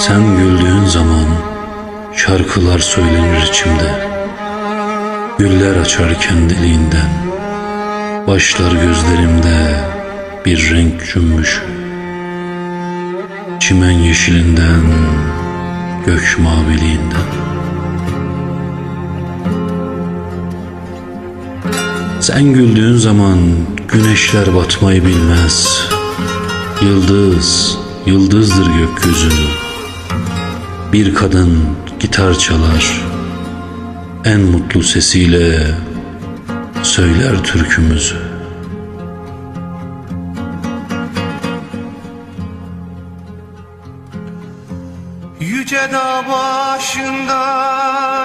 Sen güldüğün zaman şarkılar söylenir içimde. Güller açar kendiliğinden. Başlar gözlerimde bir renk cümbüşü. Çimen yeşilinden, gök maviliğinden. Sen güldüğün zaman güneşler batmayı bilmez. Yıldız, yıldızdır gökyüzü. Bir kadın gitar çalar. En mutlu sesiyle söyler türkümüzü. Yüce dağ başında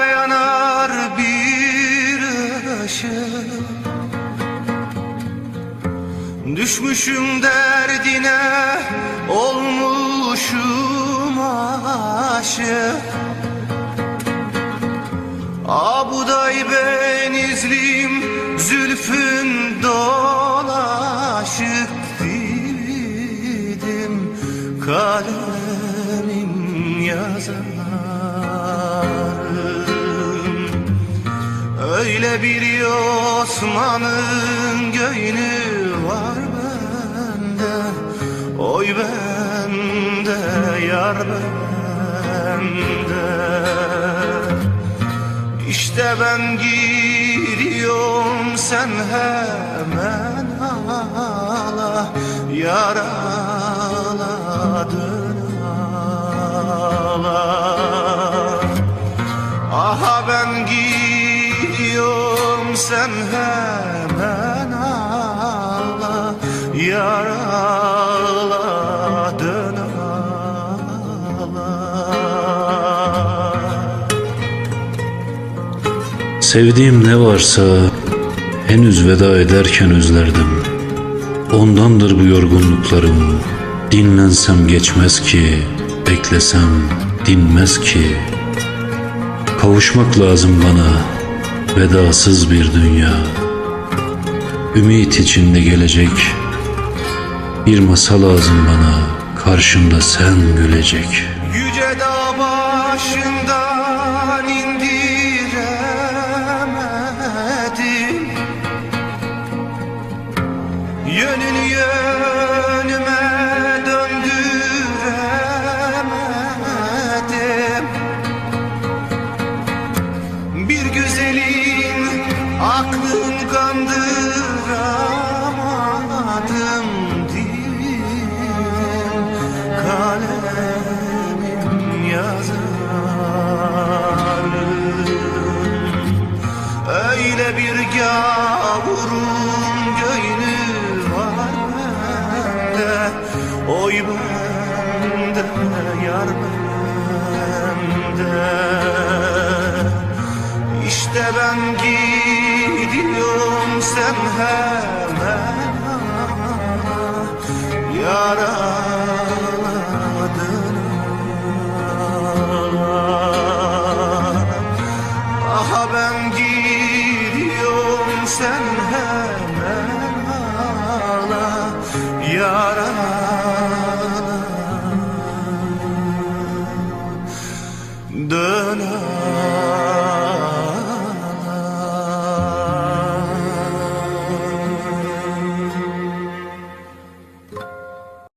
yanar bir ışık Düşmüşüm derdine olmuşum aşık Abuday benizlim zülfün dolaşık Dividim kalemim yazarım. Öyle bir Osman'ın göğünü var bende Oy bende yar bende İşte ben gidiyorum sen hemen ağla Yaraladın ağla Aha ben gidiyorum sen hemen ağla Yaraladın Sevdiğim ne varsa henüz veda ederken özlerdim. Ondandır bu yorgunluklarım. Dinlensem geçmez ki, beklesem dinmez ki. Kavuşmak lazım bana, vedasız bir dünya. Ümit içinde gelecek, bir masa lazım bana, karşımda sen gülecek. Yüce dağ başından Güzelin aklın kandıramadım dilim kalemim yazarım. Öyle bir gavurun göğünü var bende Oy bende yar bende işte ben gidiyorum sen hemen yaraladın. Aha ben gidiyorum sen hemen ağla yaraladın